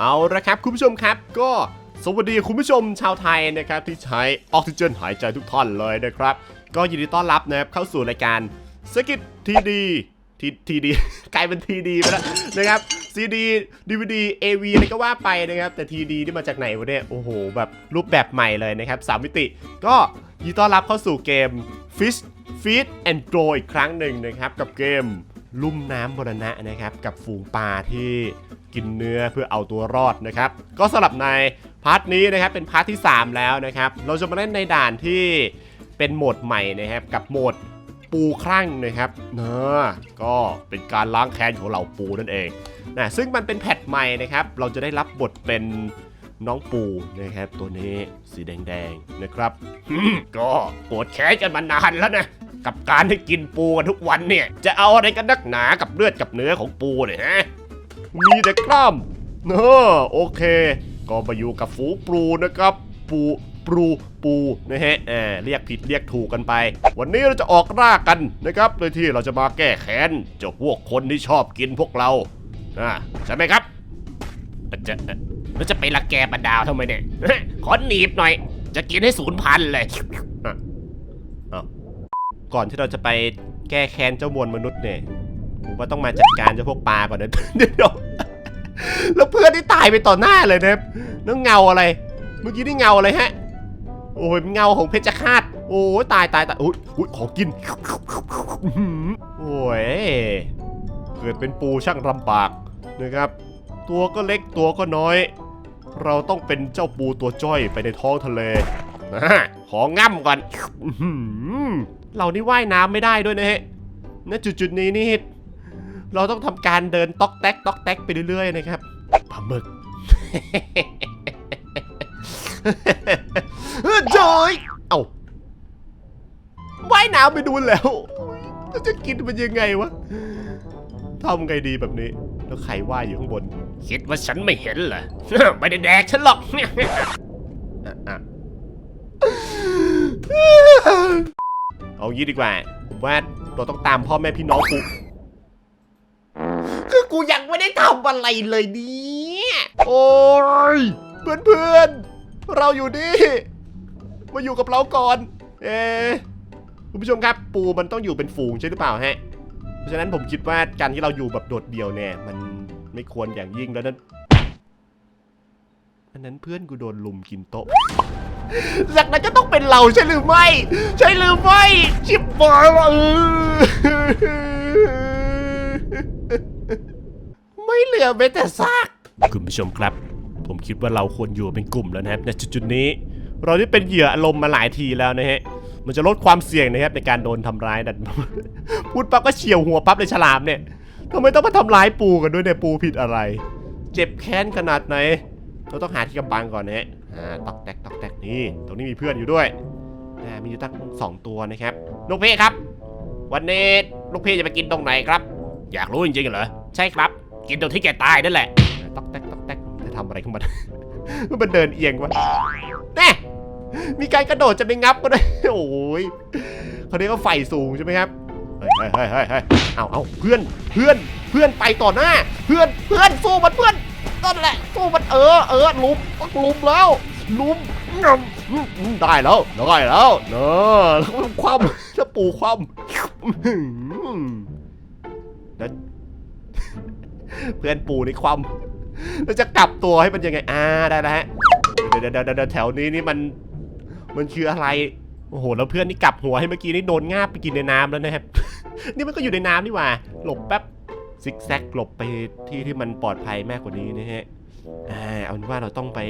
เอาละครับคุณผู้ชมครับก็สวัสดีคุณผู้ชมชาวไทยนะครับที่ใช้ออกซิเจนหายใจทุกท่านเลยนะครับ ก็ยินดีต้อนรับนะครับเข้าสู่รายการสกิททีดีทีทีดีกลายเป็นทีดีไปแล้วนะครับซีดีดีวีดีเอวีอะไรก็ว่าไปนะครับ แต่ทีดีนี่มาจากไหนวะเนี่ยโอ้โห แบบรูปแบบใหม่เลยนะครับสามมิติ ก็ยินดีต้อนรับเข้าสู่เกม Fish Feed and Grow อีกครั้งหนึ่งนะครับ กับเกม ลุ่มน้ำบรณะนะครับ กับฝูงปลาที่กินเนื้อเพื่อเอาตัวรอดนะครับ ก็สำหรับในพาร์ทนี้นะครับเป็นพาร์ทที่ 3 แล้วนะครับ เราจะมาเล่นในด่านที่เป็นโหมดใหม่นะครับ กับโหมดปูครั่งนะครับเนอะก็เป็นการล้างแค้นของเหล่าปูนั่นเองนะซึ่งมันเป็นแพทใหม่นะครับ เราจะได้รับบทเป็น น้องปูนะครับตัวนี้สีแดงๆนะครับก็ปวดแค้นกันมานานแล้วนะกับการให้กินปูกันทุกวันเนี่ย จะเอาอะไรกันนักหนากับเลือดกับเนื้อของปูเนี่ยฮะมีแต่กล้ามเนอะโอเค ก็มาอยู่กับฝูงปูนะครับ ปูปูปูนะฮะอ่าเรียกผิดเรียกถูกกันไป วันนี้เราจะออกล่ากันนะครับโดยที่เราจะมาแก้แค้นเจ้าพวกคนที่ชอบกินพวกเราอ่าใช่ไหมครับจะ แล้วจะไปละแกบรรดาวทำไมเนี่ยขอหนีบหน่อย จะกินให้ศูนย์พันเลย ก่อนที่เราจะไปแก้แค้นเจ้ามวลมนุษย์เนี่ยผมว่าต้องมาจัดการเจ้าพวกปลาก่อนนะเดี๋ยวแล้วเพื่อนที่ตายไปต่อหน้าเลยนะครับแล้วเงาอะไร เมื่อกี้นี่เงาอะไรฮะ โอ้ยเงาของเพชรฆาต โอ้ยตายตายตายโอ้ยของกิน โอ้ย เกิดเป็นปูช่างลำบากนะครับ ตัวก็เล็กตัวก็น้อย เราต้องเป็นเจ้าปูตัวจ้อยไปในท้องทะเลนะของง่ำก่อนเรานี่ว่ายน้ำไม่ได้ด้วยนะฮะณจุดๆนี้นี่ เราต้องทำการเดินต๊อกแต๊กต๊อกแต๊กไปเรื่อยๆนะครับปลาหมึกจอยเอ้าว่ายน้ำไปดูแล้ว จะกินมันยังไงวะทำไงดีแบบนี้ แล้วไข่ว่ายอยู่ข้างบน คิดว่าฉันไม่เห็นเหรอ ไม่ได้แดกฉันหรอกอะอะเอางี้ดีกว่าผมว่าเราต้องตามพ่อแม่พี่น้องกูคือกูยังไม่ได้ทำอะไรเลยเนี่ยโอ้ยเพื่อนเพื่อนๆเราอยู่นี่ มาอยู่กับเราก่อน เอะคุณผู้ชมครับ ปูมันต้องอยู่เป็นฝูงใช่หรือเปล่าฮะเพ ราะฉะนั้นผมคิดว่าการที่เราอยู่แบบโดดเดี่ยวเนี่ย มันไม่ควรอย่างยิ่งแล้วนั้นอันนั้นเพื่อนกูโดนลุมกินโต๊ะจากนั้นก็ต้องเป็นเราใช่หรือไม่ ใช่หรือไม่ชิบหายว่ะเออไม่เหลือแม้แต่ซากคุณผู้ชมครับ ผมคิดว่าเราควรอยู่เป็นกลุ่มแล้วนะครับในจุดๆนี้ เราได้เป็นเหยื่ออารมณ์มาหลายทีแล้วนะฮะ มันจะลดความเสี่ยงนะครับในการโดนทำร้ายนั่นพูดปั๊บก็เฉียวหัวปั๊บเลยฉลามเนี่ยทำไมต้องมาทำร้ายปูกันด้วยเนี่ยปูผิดอะไร เจ็บแค้นขนาดไหน เราต้องหาที่กำบังก่อนนะฮะอ่าตอกแตกตอกแตกนี่ ตรงนี้มีเพื่อนอยู่ด้วยอ่มีอยู่ตั้งสองตัวนะครับลูกเพ่ครับ วันนี้ลูกเพ่จะไปกินตรงไหนครับ อยากรู้จริงๆเหรอ ใช่ครับ กินตรงที่แกตายนั่นแหละตอกแตกตอกแตกจะทำอะไรของมันมันเดินเอียงวะแน่ มีการกระโดดจะไปงับก็ได้โอ้ยเขาเรียกว่าไฟสูงใช่ไหมครับเฮ้ยเฮ้ยเฮ้ยเฮ้ยเฮ้ยเอาเอาเพื่อนเพื่อนเพื่อนไปต่อหน้า เพื่อนเพื่อนสู้มันเพื่อนนั่นแหละสู้มันเออเออลุมลุมแล้วลุมงำอืมได้แล้วได้แล้วเนอะแล้วคว่ำแล้วปูคว่ำแล้วเพื่อนปูนี่คว่ำแล้วจะกลับตัวให้มันยังไงอ่าได้แล้วฮะเดี๋ยวเดี๋ยวเดี๋ยวแถวนี้นี่มัน มันคืออะไร โอ้โห แล้วเพื่อนนี่กลับหัวให้เมื่อกี้นี่โดนงาบไปกินในน้ำแล้วนะครับ นี่มันก็อยู่ในน้ำนี่หว่า หลบแป๊บซิกแซกหลบไปที่ที่มันปลอดภัยมากกว่านี้นะฮะอ่าเอาเป็นว่าเราต้องไป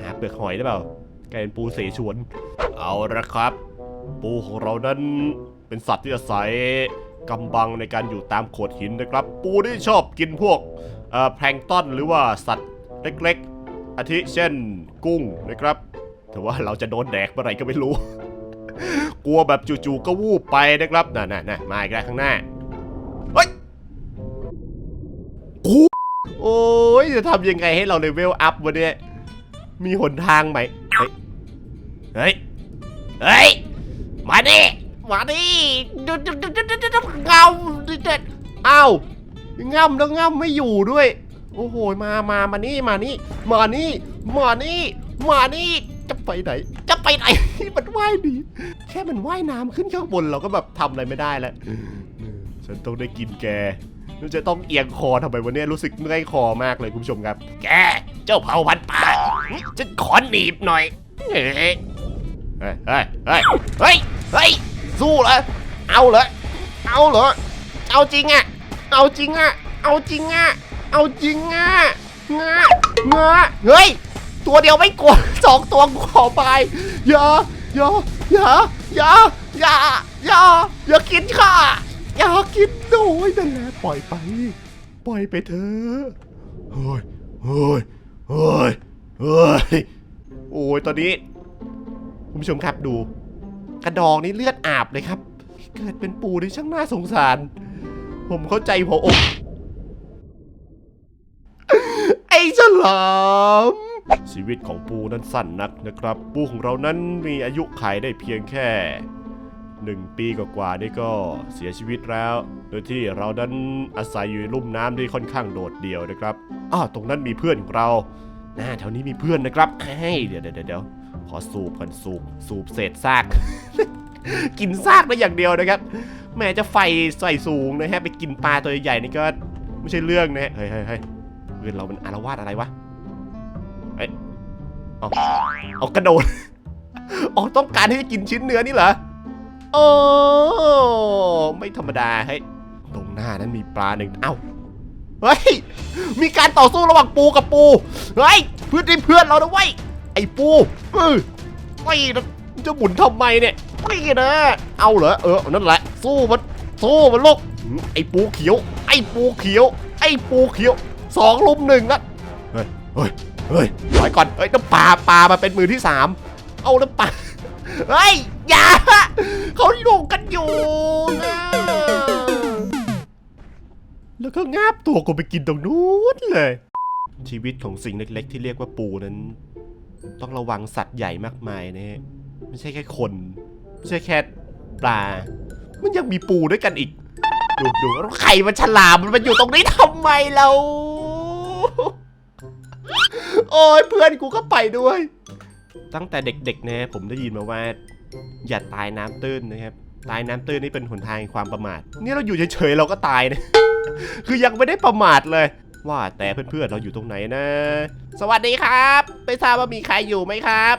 หาเปลือกหอยได้เปล่ากลายเป็นปูเสฉวน เอาละครับ ปูของเรานั้นเป็นสัตว์ที่อาศัยกำบังในการอยู่ตามโขดหินนะครับ ปูที่ชอบกินพวกแพลงก์ต้นหรือว่าสัตว์เล็กๆอาทิเช่นกุ้งนะครับ แต่ว่าเราจะโดนแดกเมื่อไรก็ไม่รู้ กลัวแบบจู่ๆก็วูบไปนะครับน่ะน่ะน่ะมาอีกแล้วข้างหน้าเฮ้ยกูโอ้ยจะทำยังไงให้เราเลเวลอัพวะเนี่ยมีหนทางไหมเฮ้ยเฮ้ย เฮ้ย มาดิ มาดิดุดดุดดุดดุดดุดเงาดุดดุดอ้าวง่ำแล้วง่ำไม่อยู่ด้วย โอ้โห มา มา มานี่ มานี่ มานี่ มานี่ มานี่ จะไปไหน จะไปไหน มันว่ายดี แค่มันว่ายน้ำขึ้นข้างบนเราก็แบบทำอะไรไม่ได้แล้วฉันต้องได้กินแกฉันจะต้องเอียงคอทำไมวันนี้รู้สึกเมื่อยคอมากเลยคุณผู้ชมครับ แก เจ้าเผ่าพันธุ์ป่าฉันขอหนีบหน่อย เฮ้ย เฮ้ย เฮ้ย เฮ้ย เฮ้ย เฮ้ย สู้เหรอ เอาเหรอ เอาเหรอ เอาจริงอะ เอาจริงอะ เอาจริงอะ เอาจริงอะงะงะเฮ้ย ตัวเดียวไม่กลัวสองตัวกูขอไปอย่าอย่าอย่าอย่าอย่าอย่าอย่ากินค่ะ อย่ากินโอ้ยนั่นแหละปล่อยไป ปล่อยไปเถอะเฮ้ยเฮ้ยเฮ้ยเฮ้ยโอ้ยตอนนี้คุณผู้ชมครับดู กระดองนี่เลือดอาบเลยครับ เกิดเป็นปูที่ช่างน่าสงสาร ผมเข้าใจหัวอกไอ้ฉลาม ชีวิตของปูนั้นสั้นนักนะครับ ปูของเรานั้นมีอายุขัยได้เพียงแค่หนึ่งปีกว่าๆนี่ก็เสียชีวิตแล้ว โดยที่เรานั้นอาศัยอยู่ในลุ่มน้ำที่ค่อนข้างโดดเดี่ยวนะครับอ้าวตรงนั้นมีเพื่อนของเราหน้าแถวนี้มีเพื่อนนะครับเฮ้เดี๋ยวเดี๋ยวเดี๋ยวขอสูบกันสูบสูบเศษซาก กินซากได้อย่างเดียวนะครับ แม้จะไฟใส่สูงนะฮะไปกินปลาตัวใหญ่ๆนี่ก็ไม่ใช่เรื่องนะฮะเฮ้ยเฮ้ยเฮ้ยเพื่อนเรามันอารวาสอะไรวะ เอ้ยเอาเอากระโดดอ๋อต้องการที่จะกินชิ้นเนื้อนี่เหรอโอ้ไม่ธรรมดาเฮ้ยตรงหน้านั้นมีปลาหนึ่งเอ้าเฮ้ยมีการต่อสู้ระหว่างปูกับปูเฮ้ยเพื่อนเพื่อนเรานะเว้ยไอ้ปูเออไม่จะหมุนทำไมเนี่ยไม่นะเอาเหรอเออนั่นแหละสู้มันสู้มันลูกไอ้ปูเขียว ไอ้ปูเขียว ไอ้ปูเขียวสองลุมหนึ่งอะเฮ้ยเฮ้ย เฮ้ยถอยก่อนเฮ้ยน้ำปลาปลามาเป็นมือที่สามเอาน้ำปลาเฮ้ยอย่าเขาลงกันอยู่นะแล้วก็งาบตัวกูไปกินตรงนู้นเลย ชีวิตของสิ่งเล็ก ๆ ที่เรียกว่าปูนั้น ต้องระวังสัตว์ใหญ่มากมายนะฮะไม่ใช่แค่คนไม่ใช่แค่ปลา มันยังมีปูด้วยกันอีก ดูดูแล้วไข่มันฉลามมันมาอยู่ตรงนี้ทำไมเรา โอ้ยเพื่อนกูก็ไปด้วย ตั้งแต่เด็กๆนะผมได้ยินมาว่า อย่าตายน้ำตื้นนะครับ ตายน้ำตื้นนี่เป็นหนทางแห่งความประมาท นี่เราอยู่เฉยๆเราก็ตายนะคือยังไม่ได้ประมาทเลย ว่าแต่เพื่อนๆเราอยู่ตรงไหนนะ สวัสดีครับไม่ทราบว่ามีใครอยู่ไหมครับ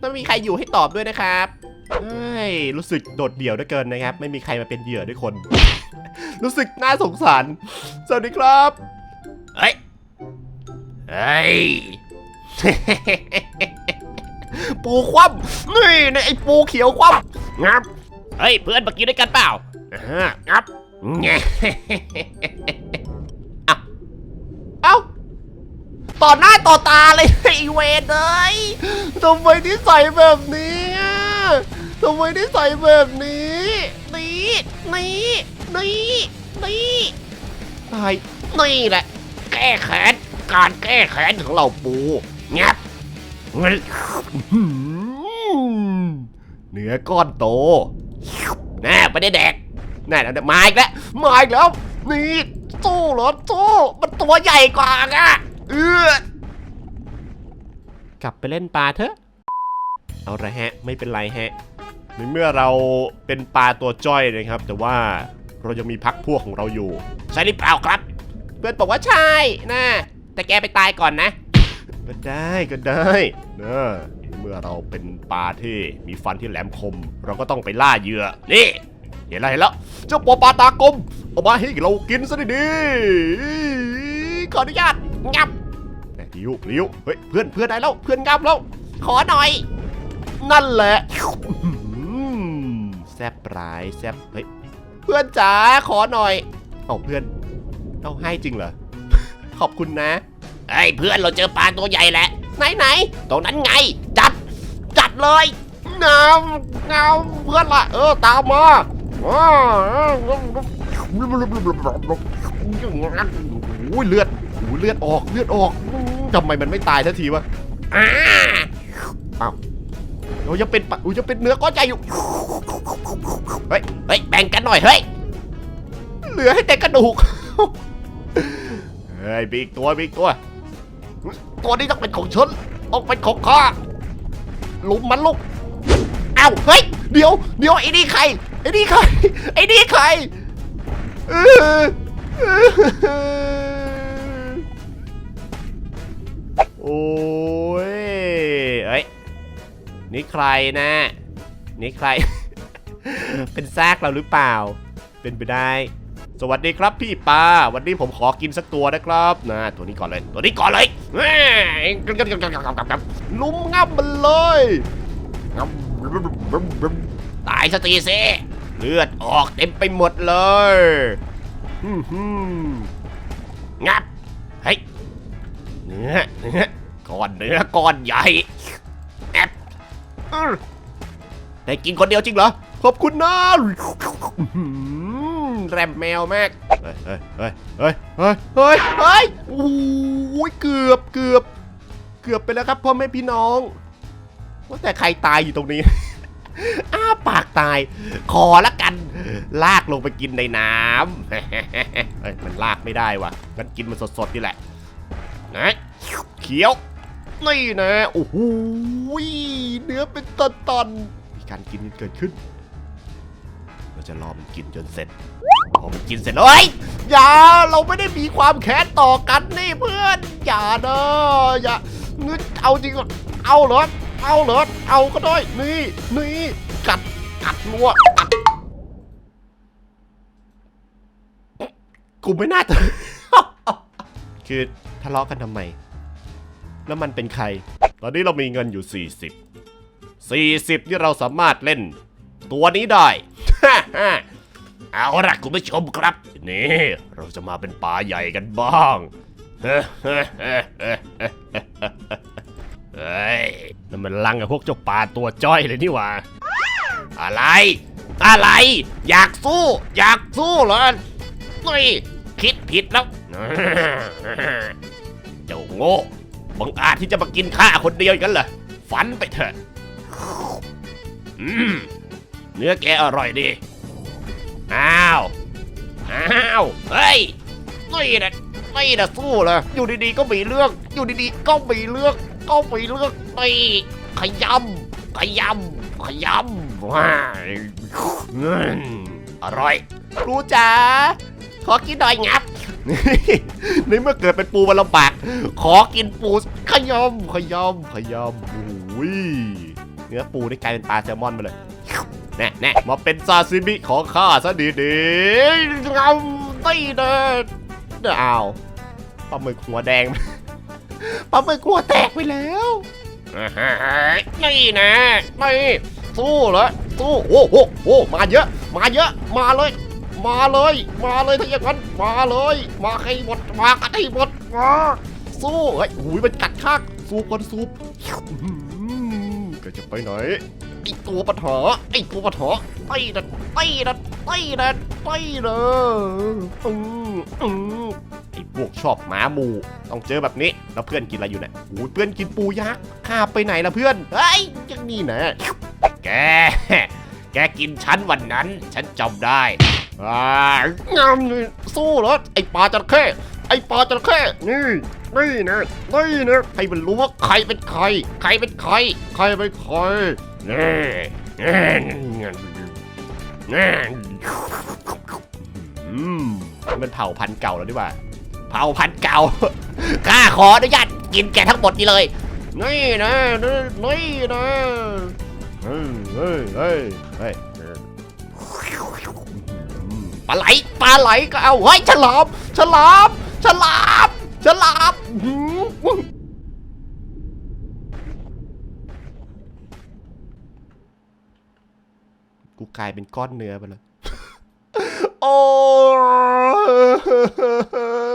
ถ้ามีใครอยู่ให้ตอบด้วยนะครับเฮ้ยรู้สึกโดดเดี่ยวเหลือเกินนะครับ ไม่มีใครมาเป็นเหยื่อด้วยคน รู้สึกน่าสงสาร สวัสดีครับ เฮ้ย เฮ้ยปูคว่ำนี่นะไอ้ปูเขียวคว่ำงับเฮ้ยเพื่อนมากินด้วยกันเปล่าอ่างับแงเอ้าต่อหน้าต่อตาเลยไอ้เวรเลยทำไมที่ใส่แบบนี้อะทำไมที่ใส่แบบนี้นี่นี่นี่นี่ตายนี่แหละ แก้แค้น การแก้แค้นของเราปูงับเฮ้ยเนื้อก้อนโตแน่ไม่ได้แดกนั่นนะมาอีกแล้วมาอีกแล้ว นี่สู้เหรอสู้มันตัวใหญ่กว่าอะเออกลับไปเล่นปลาเถอะ เอาละฮะ ไม่เป็นไรฮะในเมื่อเราเป็นปลาตัวจ้อยนะครับ แต่ว่าเรายังมีพักพวกของเราอยู่ ใช่หรือเปล่าครับ เพื่อนบอกว่าใช่นะ แต่แกไปตายก่อนนะ ก็ได้ก็ได้นะเมื่อเราเป็นปลาที่มีฟันที่แหลมคม เราก็ต้องไปล่าเหยื่อ นี่ เห็นอะไรแล้ว เจ้าปอปลาตากลมเอามาให้เรากินซะดีๆขออนุญาตงับแหม่ริ้วริ้วเฮ้ยเพื่อนเพื่อนได้แล้วเพื่อนงับแล้ว ขอหน่อย นั่นแหละแซบปลายแซบเฮ้ยเพื่อนจ๋าขอหน่อย เอาเพื่อน เอาให้จริงเหรอ ขอบคุณนะ เฮ้ยเพื่อนเราเจอปลาตัวใหญ่แหละไหนไหนตรงนั้นไง จัด จัดเลยน้ำน้ำเพื่อนละเออตามมาอ้าวโอ้ยเลือดโอ้ยเลือดออกเลือดออกทำไมมันไม่ตายทันทีวะอ่าเรายังเป็นปะโอ้ยยังเป็นเนื้อก้อนใหญ่อยู่เฮ้ยเฮ้ยแบ่งกันหน่อยเฮ้ยเหลือให้แต่กระดูกเอฮ้ยมีอีกตัวมีอีกตัว ตัวนี้ต้องเป็นของฉันต้องเป็นของข้าลุมมันลูกเอ้าเฮ้ยเดี๋ยวเดี๋ยวไอ้นี่ใครไอ้นี่ใครไอ้นี่ใครโอ้ยเอ้ยนี่ใครนะนี่ใคร เป็นแซากเราหรือเปล่า เป็นไปได้ สวัสดีครับพี่ปาวันนี้ผมขอกินสักตัวนะครับนะตัวนี้ก่อนเลย ตัวนี้ก่อนเลยแหม่ลุมงับมันเลยตายสตีเซเลือดออกเต็มไปหมดเลยอื้อหืองับเฮ้ยเนื้อเนื้อก้อนเนื้อก้อนใหญ่แอบได้กินคนเดียวจริงเหรอขอบคุณนะ แรมแมวมาก เฮ้ยเฮ้ยเฮ้ยเฮ้ยเฮ้ยเฮ้ยเฮ้ยโอ้ยเกือบเกือบเกือบไปแล้วครับพ่อแม่พี่น้องว่าแต่ใครตายอยู่ตรงนี้ อ้าปากตาย ขอละกัน ลากลงไปกินในน้ำเฮ้ยมันลากไม่ได้วะงั้นกินมันสดๆนี่แหละนะเขียวนี่นะโอ้โหเนื้อเป็นตอนๆมีการกินกันเกิดขึ้น เราจะรอมันกินจนเสร็จ พอมันกินเสร็จแล้วเฮ้ยอย่าเราไม่ได้มีความแค้นต่อกันนี่เพื่อน อย่าเนอะอย่านึกเอาจริงก่อนเอาเหรอเอาเหรอเอาก็ได้นี่นี่กัดกัดนัวกัดกูไม่น่าจะคือทะเลาะกันทำไม แล้วมันเป็นใคร ตอนนี้เรามีเงินอยู่ 40 40ที่เราสามารถเล่น ตัวนี้ได้ เอาล่ะคุณผู้ชมครับ นี่ เราจะมาเป็นปลาใหญ่กันบ้างเฮ้ยนั่นมันลังกับพวกเจ้าปลาตัวจ้อยเลยนี่หว่า อะไร อะไร อยากสู้ อยากสู้เหรอนี่คิดผิดแล้ว เจ้าโง่บังอาจที่จะมากินข้าคนเดียวอย่างนั้นเหรอฝันไปเถอะอืมเนื้อแกอร่อยดี อ้าว อ้าว เฮ้ยนี่นะนี่นะสู้เลย อยู่ดีๆก็มีเรื่อง อยู่ดีๆก็มีเรื่อง ก็มีเรื่องนี่ขยำขยำขยำว้ายอืมอร่อย ครูจ๋า ขอกินหน่อยงับ ในเมื่อเกิดเป็นปูมันลำบาก ขอกินปูขยำขยำขยำโอ้ยเนื้อปูนี่กลายเป็นปลาแซลมอนไปเลย แน่แน่มาเป็นซาซิมิของข้าซะดีๆงำตีเด้อเด้ออ้าวปลาหมึกหัวแดงปลาหมึกหัวแตกไปแล้วนี่นะนี่สู้เหรอสู้โอ้โหโอ้มาเยอะ มาเยอะ มาเลย มาเลย มาเลยถ้าอย่างนั้นมาเลย มาให้หมดมากันให้หมดมาสู้เฮ้ยหูยมันกัดข้างสูบก่อนสูบจะไปไหน ไอตัวปัญหาไอตัวปัญหาไอ้นั่นไอ้นั่นไอ้นั่นไอ้นั่นอืมอืมไอพวกชอบหมาหมูต้องเจอแบบนี้แล้วเพื่อนกินอะไรอยู่เนี่ยโอ้ยเพื่อนกินปูยักษ์ข้าไปไหนล่ะเพื่อนเฮ้ยยังนี่นะแกแกกินฉันวันนั้น ฉันจำได้อ่างามสู้เหรอไอปลาจระเข้ ไอ้ปลาจระเข้นี่นี่นะนี่นะให้มันรู้ว่าใครเป็นใคร ใครเป็นใคร ใครเป็นใครนี่นี่นี่อืมนี่มันเผ่าพันธุ์เก่าแล้วดีกว่า เผาพันธุ์เก่าข้าขออนุญาตกินแกทั้งหมดนี้เลย นี่นะนี่นี่นะเฮ้ยเฮ้ยเฮ้ยเฮ้ยปลาไหลปลาไหลก็เอาเฮ้ยฉลามฉลาม ฉลามฉลามหืมกูกลายเป็นก้อนเนื้อไปแล้วโอ้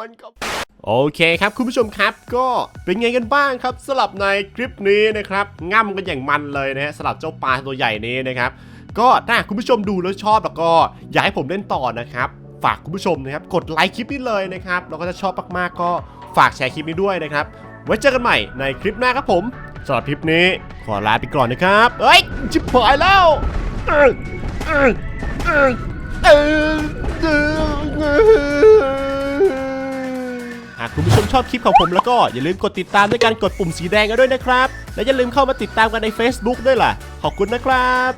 มันก็โอเคครับคุณผู้ชมครับก็เป็นไงกันบ้างครับสลับในคลิปนี้นะครับง่ำกันอย่างมันเลยนะฮะสลับเจ้าปลาตัวใหญ่นี้นะครับ ก็ถ้าคุณผู้ชมดูแล้วชอบแล้วก็ อยากให้ผมเล่นต่อนะครับ ฝากคุณผู้ชมนะครับ กดไลค์คลิปนี้เลยนะครับ แล้วก็จะชอบมากๆก็ฝากแชร์คลิปนี้ด้วยนะครับ ไว้เจอกันใหม่ในคลิปหน้าครับผมสำหรับคลิปนี้ขอลาไปก่อนนะครับเฮ้ยชิบหายแล้วหากคุณผู้ชมชอบคลิปของผมแล้วก็อย่าลืมกดติดตามด้วยการกดปุ่มสีแดงกันด้วยนะครับ และอย่าลืมเข้ามาติดตามกันใน Facebook ด้วยล่ะ ขอบคุณนะครับ